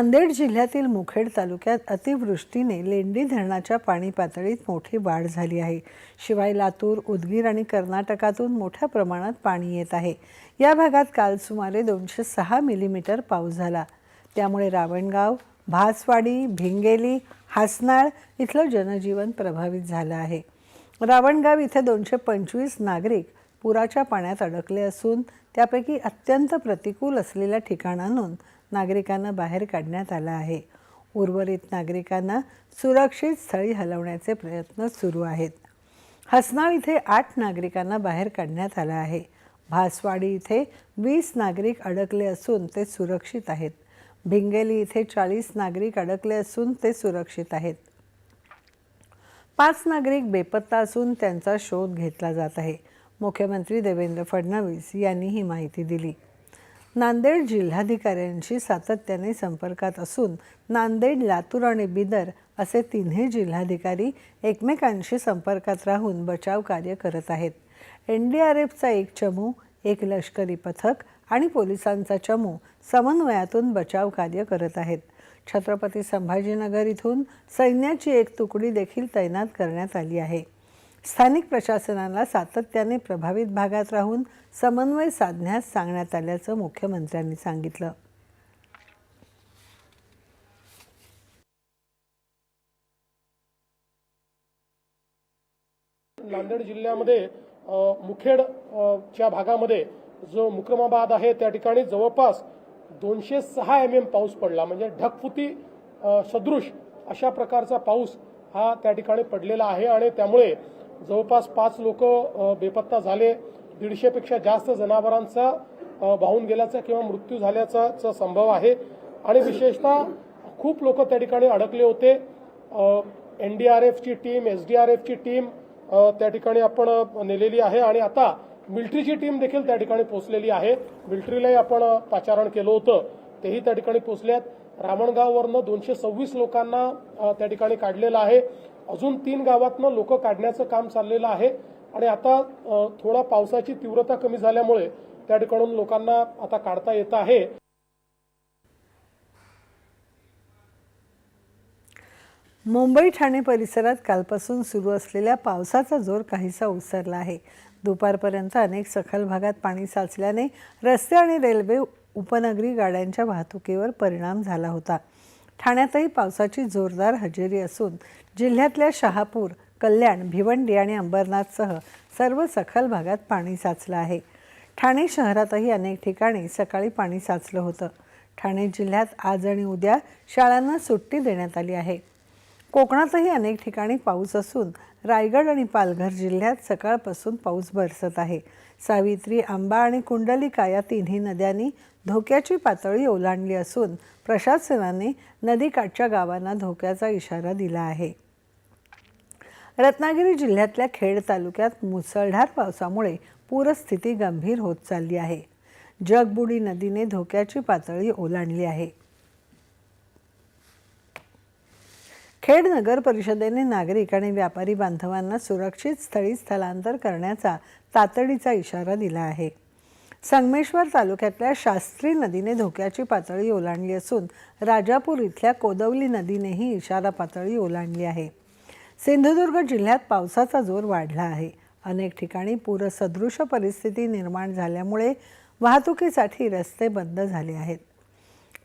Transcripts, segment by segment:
नांदेड जिल्ह्यातील मुखेड तालुक्यात अतिवृष्टीने लेंडी धरणाच्या पाणी पातळीत मोठी वाढ झाली आहे. शिवाय लातूर उदगीर आणि कर्नाटकातून मोठ्या प्रमाणात पाणी येत आहे. या भागात काल सुमारे दोनशे सहा मिलीमीटर पाऊस झाला. त्यामुळे रावणगाव भासवाडी भिंगेली हासनाळ इथलं जनजीवन प्रभावित झालं आहे. रावणगाव इथे दोनशे पंचवीस नागरिक पुराच्या पाण्यात अडकले असून त्यापैकी अत्यंत प्रतिकूल असलेल्या ठिकाणांहून नागरिकांना बाहेर काढण्यात आलं आहे. उर्वरित नागरिकांना सुरक्षित स्थळी हलवण्याचे प्रयत्न सुरू आहेत. हसनाळ इथे आठ नागरिकांना बाहेर काढण्यात आलं आहे. भासवाडी इथे वीस नागरिक अडकले असून ते सुरक्षित आहेत. भिंगेली इथे चाळीस नागरिक अडकले असून ते सुरक्षित आहेत. पाच नागरिक बेपत्ता असून त्यांचा शोध घेतला जात आहे. मुख्यमंत्री देवेंद्र फडणवीस यांनी ही माहिती दिली. नांदेड जिल्हाधिकाऱ्यांशी सातत्याने संपर्कात असून नांदेड लातूर आणि बिदर असे तिन्ही जिल्हाधिकारी एकमेकांशी संपर्कात राहून बचाव कार्य करत आहेत. एन डी आर एफचा एक चमू एक लष्करी पथक आणि पोलिसांचा चमू समन्वयातून बचाव कार्य करत आहेत. छत्रपती संभाजीनगर इथून सैन्याची एक तुकडी देखील तैनात करण्यात आली आहे. स्थानिक प्रशासनाला सातत्याने प्रभावित भागात राहून समन्वय साधण्यास सांगण्यात आल्याचं मुख्यमंत्र्यांनी सांगितलं. नांदेड जिल्ह्यामध्ये मुखेड च्या भागामध्ये जो मुक्रमाबाद आहे त्या ठिकाणी जवळपास दोनशे सहा एम एम पाऊस पडला. म्हणजे ढकफुती सदृश अशा प्रकारचा पाऊस हा त्या ठिकाणी पडलेला आहे आणि त्यामुळे जवळपास पाच लोक बेपत्ता झाले. दीडशेपेक्षा जास्त जनावरांचा वाहून गेल्याचा किंवा मृत्यू झाल्याचा संभव आहे. आणि विशेषतः खूप लोक त्या ठिकाणी अडकले होते. एन डी आर एफची टीम एस डी आर एफची टीम त्या ठिकाणी आपण नेलेली आहे. आणि आता मिलिटरीची टीम देखील त्या ठिकाणी पोहोचलेली आहे. मिलिटरीलाही आपण पाचारण केलं होतं. तेही त्या ठिकाणी पोहोचल्यात. रामणगाववरनं दोनशे सव्वीस लोकांना त्या ठिकाणी काढलेलं आहे. अजून तीन गावातनं लोक काढण्याचं काम चाललेलं आहे. आणि आता थोडा पावसाची तीव्रता कमी झाल्यामुळे त्या ठिकाणून लोकांना आता काढता येत आहे. मुंबई ठाणे परिसरात कालपासून सुरू असलेल्या पावसाचा जोर काहीसा ओसरला आहे. दुपारपर्यंत अनेक सखल भागात पाणी साचल्याने रस्ते आणि रेल्वे उपनगरी गाड्यांच्या वाहतुकीवर परिणाम झाला होता. ठाण्यातही पावसाची जोरदार हजेरी असून जिल्ह्यातल्या शहापूर कल्याण भिवंडी आणि अंबरनाथसह सर्व सखल भागात पाणी साचलं आहे. ठाणे शहरातही अनेक ठिकाणी सकाळी पाणी साचलं होतं. ठाणे जिल्ह्यात आज आणि उद्या शाळांना सुट्टी देण्यात आली आहे. कोकणातही अनेक ठिकाणी पाऊस असून रायगड आणि पालघर जिल्ह्यात सकाळपासून पाऊस बरसत आहे. सावित्री आंबा आणि कुंडलिका या तिन्ही नद्यांनी धोक्याची पातळी ओलांडली असून प्रशासनाने नदीकाठच्या गावांना धोक्याचा इशारा दिला आहे. रत्नागिरी जिल्ह्यातल्या खेड तालुक्यात मुसळधार पावसामुळे पूरस्थिती गंभीर होत चालली आहे. जगबुडी नदीने धोक्याची पातळी ओलांडली आहे. खेड नगर परिषदेने नागरिक आणि व्यापारी बांधवांना सुरक्षित स्थळी स्थलांतर करण्याचा तातडीचा इशारा दिला आहे. संगमेश्वर तालुक्यातल्या शास्त्री नदीने धोक्याची पातळी ओलांडली असून राजापूर इथल्या कोदवली नदीनेही इशारा पातळी ओलांडली आहे. सिंधुदुर्ग जिल्ह्यात पावसाचा जोर वाढला आहे. अनेक ठिकाणी पूरसदृश परिस्थिती निर्माण झाल्यामुळे वाहतुकीसाठी रस्ते बंद झाले आहेत.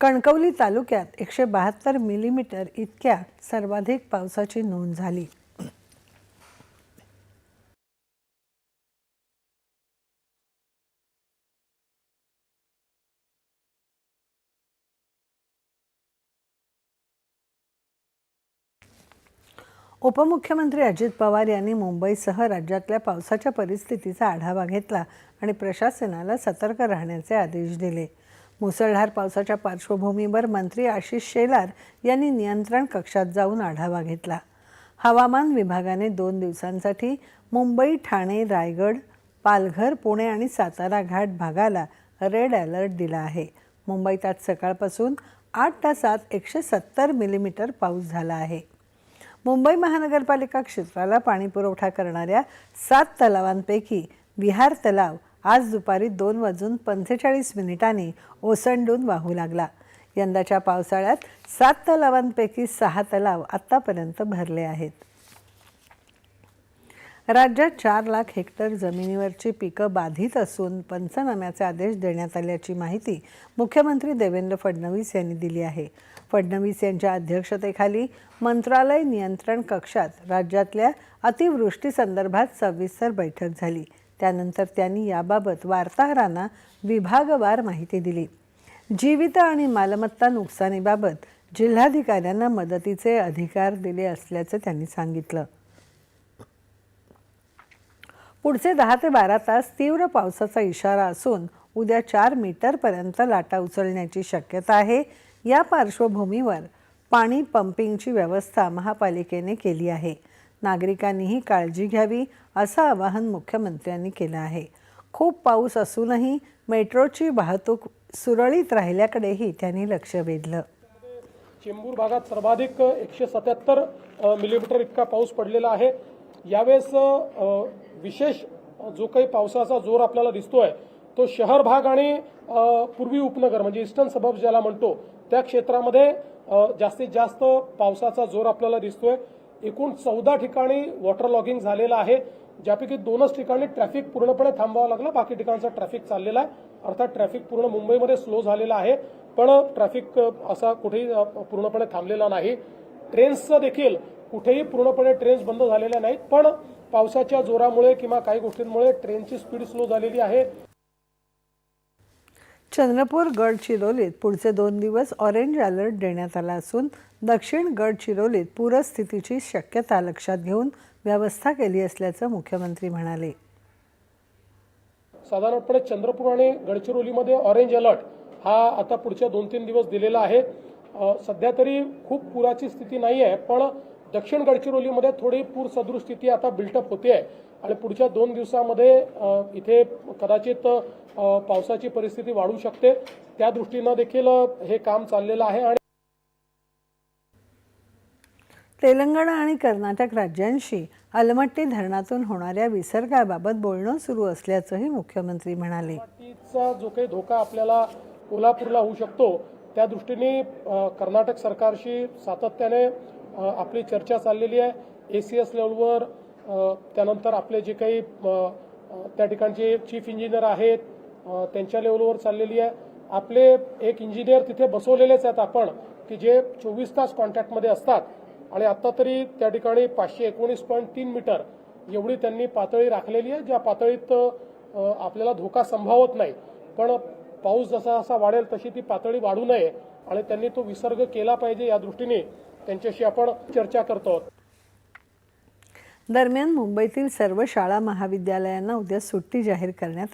कणकवली तालुक्यात एकशे बहात्तर मिलीमीटर इतक्या सर्वाधिक पावसाची नोंद झाली. उपमुख्यमंत्री अजित पवार यांनी मुंबईसह राज्यातल्या पावसाच्या परिस्थितीचा आढावा घेतला आणि प्रशासनाला सतर्क राहण्याचे आदेश दिले. मुसळधार पावसाच्या पार्श्वभूमीवर मंत्री आशिष शेलार यांनी नियंत्रण कक्षात जाऊन आढावा घेतला. हवामान विभागाने दोन दिवसांसाठी मुंबई ठाणे रायगड पालघर पुणे आणि सातारा घाट भागाला रेड अलर्ट दिला आहे. मुंबईत आज सकाळपासून आठ तासात एकशे सत्तर मिलीमीटर पाऊस झाला आहे. मुंबई महानगरपालिका क्षेत्राला पाणीपुरवठा करणाऱ्या सात तलावांपैकी विहार तलाव आज दुपारी दोन वाजून पंचेचाळीस मिनिटांनी ओसंडून वाहू लागला. यंदाच्या पावसाळ्यात सात तलावांपैकी सहा तलाव आत्तापर्यंत भरले आहेत. राज्यात चार लाख हेक्टर जमिनीवरची पिकं बाधित असून पंचनाम्याचे आदेश देण्यात आल्याची माहिती मुख्यमंत्री देवेंद्र फडणवीस यांनी दिली आहे. फडणवीस यांच्या अध्यक्षतेखाली मंत्रालय नियंत्रण कक्षात राज्यातल्या अतिवृष्टीसंदर्भात सविस्तर बैठक झाली. त्यानंतर त्यांनी याबाबत वार्ताहरांना विभागवार माहिती दिली. जीवित आणि मालमत्ता नुकसानीबाबत जिल्हाधिकाऱ्यांना मदतीचे अधिकार दिले असल्याचं त्यांनी सांगितलं. पुढचे दहा ते बारा तास तीव्र पावसाचा इशारा असून उद्या चार मीटरपर्यंत लाटा उचलण्याची शक्यता आहे. या पार्श्वभूमीवर पाणी पंपिंगची व्यवस्था महापालिकेने केली आहे. नागरिकांनीही काळजी घ्यावी. असं आवाहन मुख्यमंत्र्यांनी केलं आहे. खूप पाऊस असूनही मेट्रोची वाहतूक सुरळीत राहिल्याकडेही त्यांनी लक्ष वेधलं. चेंबूर भागात सर्वाधिक एकशे सत्याहत्तर मिलीमीटर इतका पाऊस पडलेला आहे. यावेळेस विशेष जो काही पावसाचा जोर आपल्याला दिसतोय तो शहर भाग आणि पूर्वी उपनगर म्हणजे इस्टर्न सबब ज्याला म्हणतो त्या क्षेत्रामध्ये जास्तीत जास्त पावसाचा जोर आपल्याला दिसतोय. एकूण चौदा ठिकाणी वॉटर लॉगिंग झालेलं आहे. ज्यापैकी दोनच ठिकाणी ट्रॅफिक पूर्णपणे थांबावं लागलं. बाकी ठिकाणचं ट्रॅफिक चाललेलं आहे. अर्थात ट्रॅफिक पूर्ण मुंबईमध्ये स्लो झालेलं आहे. पण ट्रॅफिक असा कुठेही पूर्णपणे थांबलेला नाही. ट्रेन्सचं देखील कुठेही पूर्णपणे ट्रेन्स बंद झालेल्या नाहीत. पण पावसाच्या जोरामुळे किंवा काही गोष्टींमुळे ट्रेनची स्पीड स्लो झालेली आहे. चंद्रपूर गडचिरोलीत पुढचे दोन दिवस ऑरेंज अलर्ट देण्यात आला असून दक्षिण गडचिरोलीत पूरस्थितीची शक्यता लक्षात घेऊन व्यवस्था केली असल्याचं मुख्यमंत्री म्हणाले. साधारणपणे चंद्रपूर आणि गडचिरोलीमध्ये ऑरेंज अलर्ट हा आता पुढच्या दोन तीन दिवस दिलेला आहे. सध्या तरी खूप पुराची स्थिती नाही आहे पण दक्षिण गडचिरोलीमध्ये थोडी पूर सदृश स्थिती आता बिल्टअप होते आहे. आणि पुढच्या दोन दिवसामध्ये इथे कदाचित पावसाची परिस्थिती वाढू शकते. त्या दृष्टीनं देखील हे काम चाललेलं आहे आणि तेलंगणा आणि कर्नाटक राज्यांशी अलमट्टी धरणातून होणाऱ्या विसर्गाबाबत बोलणं सुरू असल्याचंही मुख्यमंत्री म्हणाले. जो काही धोका आपल्याला कोल्हापूरला होऊ शकतो त्या दृष्टीने कर्नाटक सरकारशी सातत्याने आपली चर्चा चाललेली आहे. ए सी एस लेवलवर त्यानंतर आपले जे काही त्या ठिकाणचे चीफ इंजिनियर आहेत त्यांच्या लेवलवर चाललेली आहे. आपले एक इंजिनियर तिथे बसवलेलेच आहेत आपण की जे चोवीस तास कॉन्टॅक्टमध्ये असतात. आणि आता तरी त्या ठिकाणी पाचशे एकोणीस पॉईंट तीन मीटर एवढी त्यांनी पातळी राखलेली आहे ज्या पातळीत आपल्याला धोका संभावत नाही. पण पाऊस जसा जसा वाढेल तशी ती पातळी वाढू नये. आणि त्यांनी तो विसर्ग केला पाहिजे या दृष्टीने. त्यांच्याशी आपण चर्चा करतो आहोत. दरम्यान मुंबईतील सर्व शाळा महाविद्यालयांना उद्या सुट्टी जाहीर करण्यात आली.